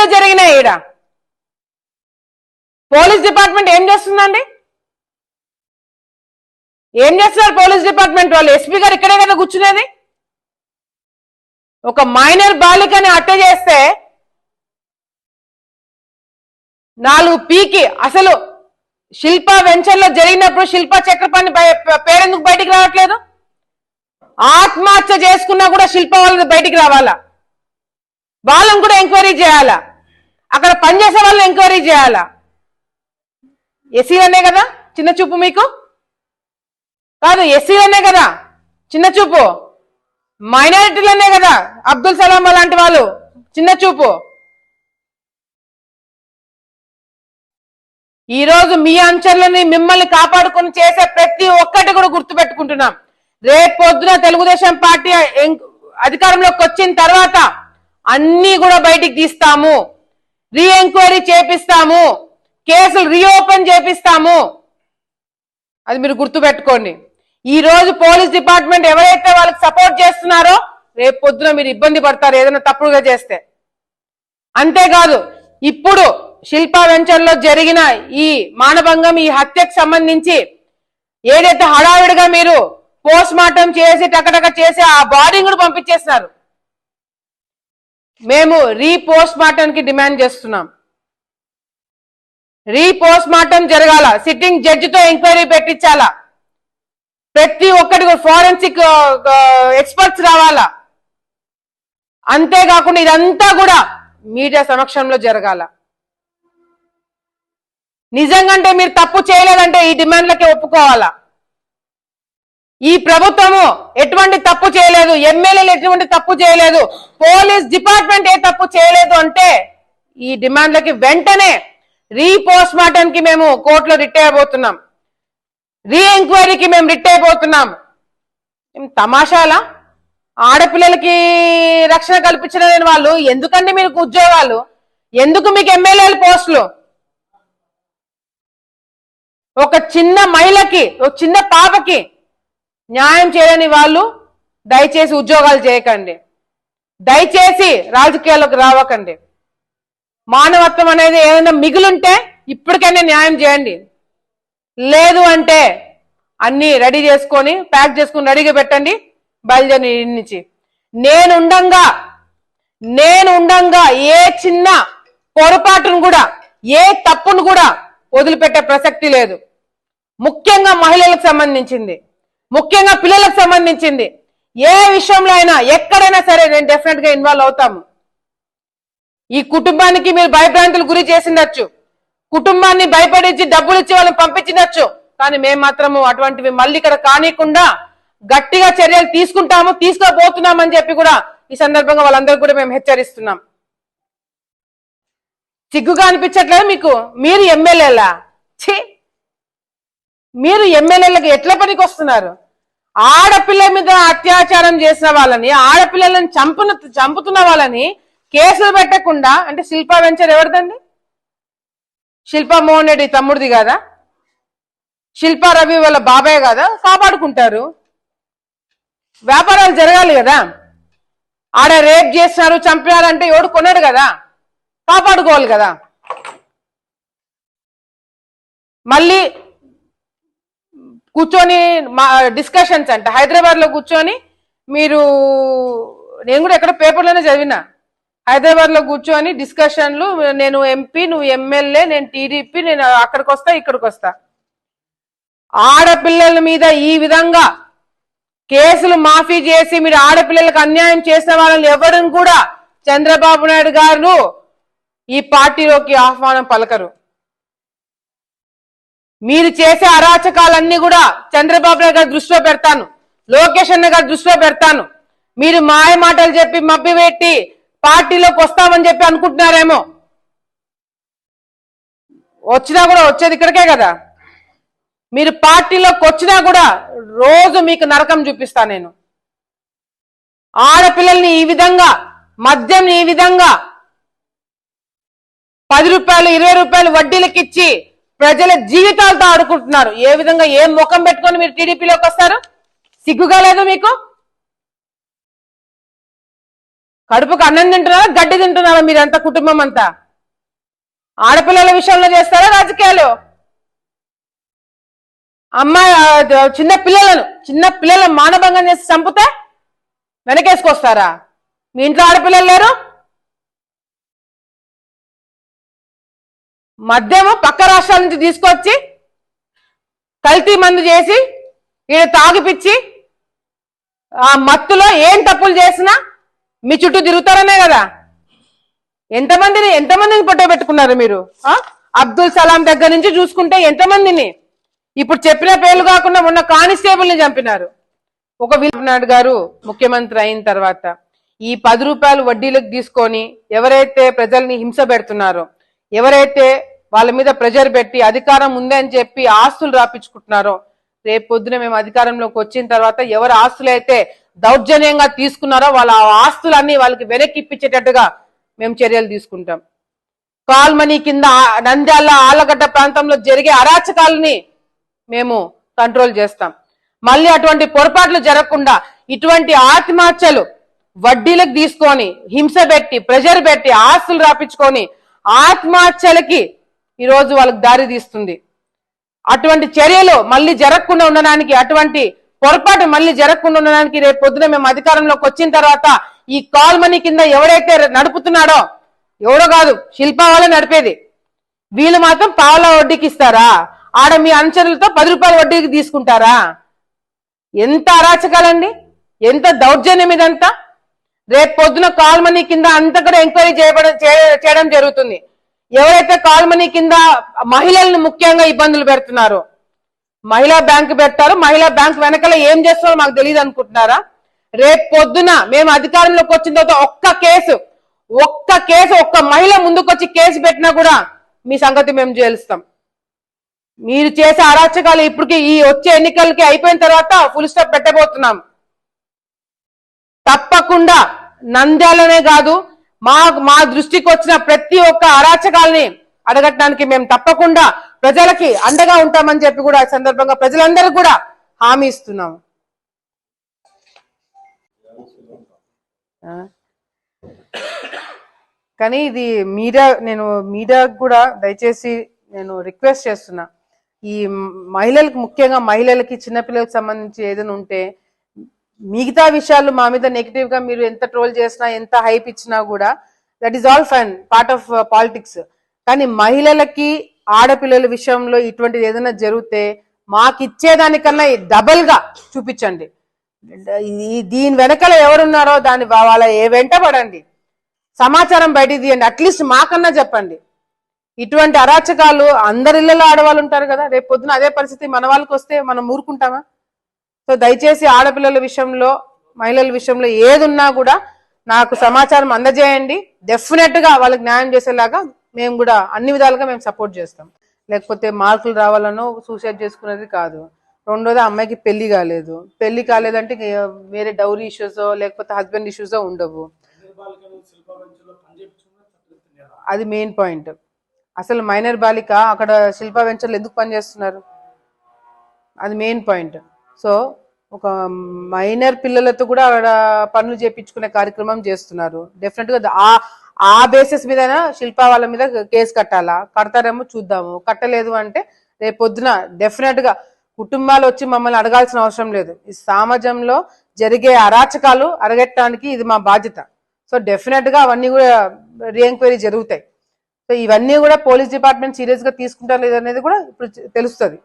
హత్యలు జరిగినాయి ఈడ? పోలీస్ డిపార్ట్మెంట్ ఏం చేస్తుందండి? ఏం చేస్తున్నారు పోలీస్ డిపార్ట్మెంట్ వాళ్ళు? ఎస్పీ గారు ఇక్కడే కదా కూర్చునేది? ఒక మైనర్ బాలికని హత్య చేస్తే నాలుగు పీకి అసలు శిల్ప వెంచర్లో జరిగినప్పుడు శిల్ప చక్రపాణి పేరెందుకు బయటికి రావట్లేదు? ఆత్మహత్య చేసుకున్నా కూడా శిల్ప వాళ్ళని బయటికి రావాలా? వాళ్ళని కూడా ఎంక్వైరీ చేయాలా? అక్కడ పనిచేసే వాళ్ళని ఎంక్వైరీ చేయాలా? ఎస్సీలనే కదా చిన్న చూపు మీకు? కాదు ఎస్సీలనే కదా చిన్న చూపు. మైనారిటీలనే కదా అబ్దుల్ సలాం లాంటి వాళ్ళు చిన్న చూపు. ఈరోజు మీ అంచర్లని మిమ్మల్ని కాపాడుకొని చేసే ప్రతి ఒక్కటి కూడా గుర్తుపెట్టుకుంటున్నాం. రేపు పొద్దున తెలుగుదేశం పార్టీ అధికారంలోకి వచ్చిన తర్వాత అన్నీ కూడా బయటికి తీస్తాము. రీ ఎంక్వైరీ చేపిస్తాము. కేసులు రీఓపెన్ చేపిస్తాము. అది మీరు గుర్తుపెట్టుకోండి. ఈ రోజు పోలీస్ డిపార్ట్మెంట్ ఎవరైతే వాళ్ళకి సపోర్ట్ చేస్తున్నారో రేపు పొద్దున మీరు ఇబ్బంది పడతారు ఏదైనా తప్పుడుగా చేస్తే. అంతేకాదు ఇప్పుడు శిల్పా వెంచర్లో జరిగిన ఈ మానభంగం ఈ హత్యకు సంబంధించి ఏదైతే హడావిడిగా మీరు పోస్ట్ మార్టం చేసి టకటక చేసి ఆ బాడీ కూడా పంపించేస్తున్నారు. మేము రీపోస్ట్ మార్టం కి డిమాండ్ చేస్తున్నాం. రీపోస్ట్ మార్టం జరగాల. సిట్టింగ్ జడ్జితో ఎంక్వైరీ పెట్టించాలా. ప్రతి ఒక్కటి ఫారెన్సిక్ ఎక్స్పర్ట్స్ రావాలా. అంతేకాకుండా ఇదంతా కూడా మీడియా సమక్షంలో జరగాల. నిజంగంటే మీరు తప్పు చేయలేదంటే ఈ డిమాండ్లకే ఒప్పుకోవాలా. ఈ ప్రభుత్వము ఎటువంటి తప్పు చేయలేదు ఎమ్మెల్యేలు ఎటువంటి తప్పు చేయలేదు పోలీస్ డిపార్ట్మెంట్ ఏ తప్పు చేయలేదు అంటే ఈ డిమాండ్లకి వెంటనే రీపోస్ట్ మార్టం కి మేము కోర్టులో రిట్ అయిపోతున్నాం. రీ ఎంక్వైరీకి మేము రిట్ అయిపోతున్నాం. తమాషాలా? ఆడపిల్లలకి రక్షణ కల్పించలేని వాళ్ళు ఎందుకండి మీకు ఉద్యోగాలు? ఎందుకు మీకు ఎమ్మెల్యేల పోస్టులు? ఒక చిన్న మహిళకి ఒక చిన్న పాపకి న్యాయం చేయని వాళ్ళు దయచేసి ఉద్యోగాలు చేయకండి. దయచేసి రాజకీయాల్లోకి రావకండి. మానవత్వం అనేది ఏదైనా మిగులుంటే ఇప్పటికైనా న్యాయం చేయండి. లేదు అంటే అన్నీ రెడీ చేసుకొని ప్యాక్ చేసుకొని రెడీగా పెట్టండి బయలుదేరి నుంచి. నేను ఉండంగా నేను ఉండంగా ఏ చిన్న పొరపాటును కూడా ఏ తప్పును కూడా వదిలిపెట్టే ప్రసక్తి లేదు. ముఖ్యంగా మహిళలకు సంబంధించింది. ముఖ్యంగా పిల్లలకు సంబంధించింది. ఏ విషయంలో అయినా ఎక్కడైనా సరే నేను డెఫినెట్గా ఇన్వాల్వ్ అవుతాము. ఈ కుటుంబానికి మీరు భయభ్రాంతులు గురి చేసిండొచ్చు. కుటుంబాన్ని భయపడించి డబ్బులు ఇచ్చి వాళ్ళని పంపించిండొచ్చు కానీ మేము మాత్రము అటువంటివి మళ్ళీ ఇక్కడ కానికుండా గట్టిగా చర్యలు తీసుకుంటాము తీసుకోబోతున్నామని చెప్పి కూడా ఈ సందర్భంగా వాళ్ళందరికీ కూడా మేము హెచ్చరిస్తున్నాం. సిగ్గుగా అనిపించట్లేదు మీకు? మీరు ఎమ్మెల్యేలా? ఛీ! మీరు ఎమ్మెల్యేలకు ఎట్ల పనికి వస్తున్నారు ఆడపిల్ల మీద అత్యాచారం చేసిన వాళ్ళని ఆడపిల్లలను చంపున చంపుతున్న వాళ్ళని కేసులు పెట్టకుండా అంటే శిల్పా వెంచర్ ఎవరిదండి? శిల్పా మోహన్ రెడ్డి తమ్ముడిది కదా? శిల్పా రవి వాళ్ళ బాబాయ్ కదా? కాపాడుకుంటారు. వ్యాపారాలు జరగాలి కదా. ఆడ రేప్ చేస్తున్నారు చంపినారంటే ఎవడు కొన్నాడు కదా. కాపాడుకోవాలి కదా. మళ్ళీ కూర్చొని మా డిస్కషన్స్ అంట. హైదరాబాద్లో కూర్చొని మీరు నేను కూడా ఎక్కడ పేపర్లోనే చదివినా. హైదరాబాద్లో కూర్చొని డిస్కషన్లు నేను ఎంపీ నువ్వు ఎమ్మెల్యే నేను టీడీపీ నేను అక్కడికి వస్తా ఇక్కడికి వస్తా. ఆడపిల్లల మీద ఈ విధంగా కేసులు మాఫీ చేసి మీరు ఆడపిల్లలకు అన్యాయం చేసిన వాళ్ళని ఎవరిని కూడా చంద్రబాబు నాయుడు గారు ఈ పార్టీలోకి ఆహ్వానం పలకరు. మీరు చేసే అరాచకాలన్నీ కూడా చంద్రబాబు నాయుడు గారి దృష్టిలో పెడతాను. లోకేష్ అన్న గారి దృష్టిలో పెడతాను. మీరు మాయ మాటలు చెప్పి మబ్బి పెట్టి పార్టీలోకి వస్తామని చెప్పి అనుకుంటున్నారేమో. వచ్చినా కూడా వచ్చేది ఇక్కడికే కదా. మీరు పార్టీలోకి వచ్చినా కూడా రోజు మీకు నరకం చూపిస్తా నేను. ఆడపిల్లల్ని ఈ విధంగా మద్యం ఈ విధంగా పది రూపాయలు ఇరవై రూపాయలు వడ్డీలకిచ్చి ప్రజల జీవితాలతో ఆడుకుంటున్నారు. ఏ విధంగా ఏ ముఖం పెట్టుకొని మీరు టీడీపీలోకి వస్తారు? సిగ్గుగా లేదు మీకు? కడుపుకు అన్నం తింటున్నారా? గడ్డి తింటున్నారా మీరంతా కుటుంబం అంతా? ఆడపిల్లల విషయంలో చేస్తారా రాజకీయాలు? అమ్మాయి చిన్న పిల్లలను చిన్న పిల్లలను మానభంగం చేసి చంపితే వెనకేసుకొస్తారా? మీ ఇంట్లో ఆడపిల్లలు లేరు? మద్యము పక్క రాష్ట్రాల నుంచి తీసుకొచ్చి కల్తీ మందు చేసి ఈయన తాగిపిచ్చి ఆ మత్తులో ఏం తప్పులు చేసినా మీ చుట్టూ తిరుగుతారనే కదా. ఎంతమందిని ఎంతమందిని పొట్ట పెట్టుకున్నారు మీరు? అబ్దుల్ సలాం దగ్గర నుంచి చూసుకుంటే ఎంతమందిని? ఇప్పుడు చెప్పిన పేర్లు కాకుండా ఉన్న కానిస్టేబుల్ని చంపినారు. ఒక నాయుడు గారు ముఖ్యమంత్రి అయిన తర్వాత ఈ పది రూపాయలు వడ్డీలకు తీసుకొని ఎవరైతే ప్రజల్ని హింస పెడుతున్నారో ఎవరైతే వాళ్ళ మీద ప్రెజర్ పెట్టి అధికారం ఉంది అని చెప్పి ఆస్తులు రాపించుకుంటున్నారో రేపు పొద్దున మేము అధికారంలోకి వచ్చిన తర్వాత ఎవరు ఆస్తులు అయితే దౌర్జన్యంగా తీసుకున్నారో వాళ్ళ ఆస్తులన్నీ వాళ్ళకి వెనక్కి ఇప్పించేటట్టుగా మేము చర్యలు తీసుకుంటాం. కాల్ మనీ కింద నంద్యాల ఆలగడ్డ ప్రాంతంలో జరిగే అరాచకాలని మేము కంట్రోల్ చేస్తాం. మళ్ళీ అటువంటి పొరపాట్లు జరగకుండా ఇటువంటి ఆత్మహత్యలు వడ్డీలకు తీసుకొని హింస పెట్టి ప్రెజర్ పెట్టి ఆస్తులు రాపించుకొని ఆత్మహత్యలకి ఈరోజు వాళ్ళకి దారి తీస్తుంది. అటువంటి చర్యలు మళ్ళీ జరగకుండా ఉండడానికి అటువంటి పొరపాటు మళ్ళీ జరగకుండా ఉండడానికి రేపు పొద్దున మేము అధికారంలోకి వచ్చిన తర్వాత ఈ కాల్ మనీ కింద ఎవరైతే నడుపుతున్నాడో ఎవరో కాదు శిల్పా వాళ్ళే నడిపేది. వీళ్ళు మాత్రం పావుల వడ్డీకి ఇస్తారా? ఆడ మీ అనుచరులతో పది రూపాయల వడ్డీకి తీసుకుంటారా? ఎంత అరాచకాలండి? ఎంత దౌర్జన్యం ఇదంతా? రేపు పొద్దున కాల్ మనీ కింద అంతా కూడా ఎంక్వైరీ చేయబడ చేయడం జరుగుతుంది. ఎవరైతే కాల్మనీ కింద మహిళలను ముఖ్యంగా ఇబ్బందులు పెడుతున్నారో మహిళా బ్యాంక్ పెట్టారు మహిళా బ్యాంక్ వెనకాల ఏం చేస్తారో మాకు తెలియదు అనుకుంటున్నారా? రేపు పొద్దున మేము అధికారంలోకి వచ్చిన తర్వాత ఒక్క కేసు ఒక్క కేసు ఒక్క మహిళ ముందుకొచ్చి కేసు పెట్టినా కూడా మీ సంగతి మేము చేలుస్తాం మీరు చేసే అరాచకాలు ఇప్పటికి ఈ వచ్చే ఎన్నికలకి అయిపోయిన తర్వాత ఫుల్ స్టాప్ పెట్టబోతున్నాం. తప్పకుండా నంద్యాలనే కాదు మా మా దృష్టికి వచ్చిన ప్రతి ఒక్క అరాచకాల్ని అడగటానికి మేము తప్పకుండా ప్రజలకి అండగా ఉంటామని చెప్పి కూడా సందర్భంగా ప్రజలందరూ కూడా హామీ ఇస్తున్నాము. కానీ ఇది మీడియా నేను మీడియా కూడా దయచేసి నేను రిక్వెస్ట్ చేస్తున్నా. ఈ మహిళలకు ముఖ్యంగా మహిళలకి చిన్నపిల్లలకు సంబంధించి ఏదైనా ఉంటే మిగతా విషయాలు మా మీద నెగిటివ్గా మీరు ఎంత ట్రోల్ చేసినా ఎంత హైప్ ఇచ్చినా కూడా that is all fine part of politics కానీ మహిళలకి ఆడపిల్లల విషయంలో ఇటువంటిది ఏదైనా జరిగితే మాకు ఇచ్చేదానికన్నా డబల్గా చూపించండి. దీని వెనకాల ఎవరున్నారో దాని వాళ్ళ ఏ వెంట పడండి. సమాచారం బయటికి తీయండి. అట్లీస్ట్ మాకన్నా చెప్పండి. ఇటువంటి అరాచకాలు అందరి ఇళ్ళలో ఆడవాళ్ళు ఉంటారు కదా రేపు పొద్దున అదే పరిస్థితి మన వాళ్ళకి వస్తే మనం ఊరుకుంటామా? సో దయచేసి ఆడపిల్లల విషయంలో మహిళల విషయంలో ఏదున్నా కూడా నాకు సమాచారం అందజేయండి. డెఫినెట్గా వాళ్ళకి న్యాయం చేసేలాగా మేము కూడా అన్ని విధాలుగా మేము సపోర్ట్ చేస్తాం. లేకపోతే మార్కులు రావాలనో సూసైడ్ చేసుకునేది కాదు. రెండోది అమ్మాయికి పెళ్ళి కాలేదు. పెళ్ళి కాలేదంటే వేరే డౌరీ ఇష్యూస్ లేకపోతే హస్బెండ్ ఇష్యూస్ ఉండవు. అది మెయిన్ పాయింట్ అసలు మైనర్ బాలిక అక్కడ శిల్ప వెంచర్లు ఎందుకు పనిచేస్తున్నారు? అది మెయిన్ పాయింట్ సో ఒక మైనర్ పిల్లలతో కూడా అక్కడ పనులు చేపించుకునే కార్యక్రమం చేస్తున్నారు. డెఫినెట్గా ఆ ఆ బేసిస్ మీద శిల్ప వాళ్ళ మీద కేసు కట్టాలా? కడతారేమో చూద్దాము. కట్టలేదు అంటే రేపు పొద్దున డెఫినెట్గా కుటుంబాలు వచ్చి మమ్మల్ని అడగాల్సిన అవసరం లేదు. ఈ సమాజంలో జరిగే అరాచకాలు అరగట్టడానికి ఇది మా బాధ్యత. సో డెఫినెట్గా అవన్నీ కూడా రీఎంక్వైరీ జరుగుతాయి. సో ఇవన్నీ కూడా పోలీస్ డిపార్ట్మెంట్ సీరియస్గా తీసుకుంటారు లేదనేది కూడా ఇప్పుడు తెలుస్తుంది.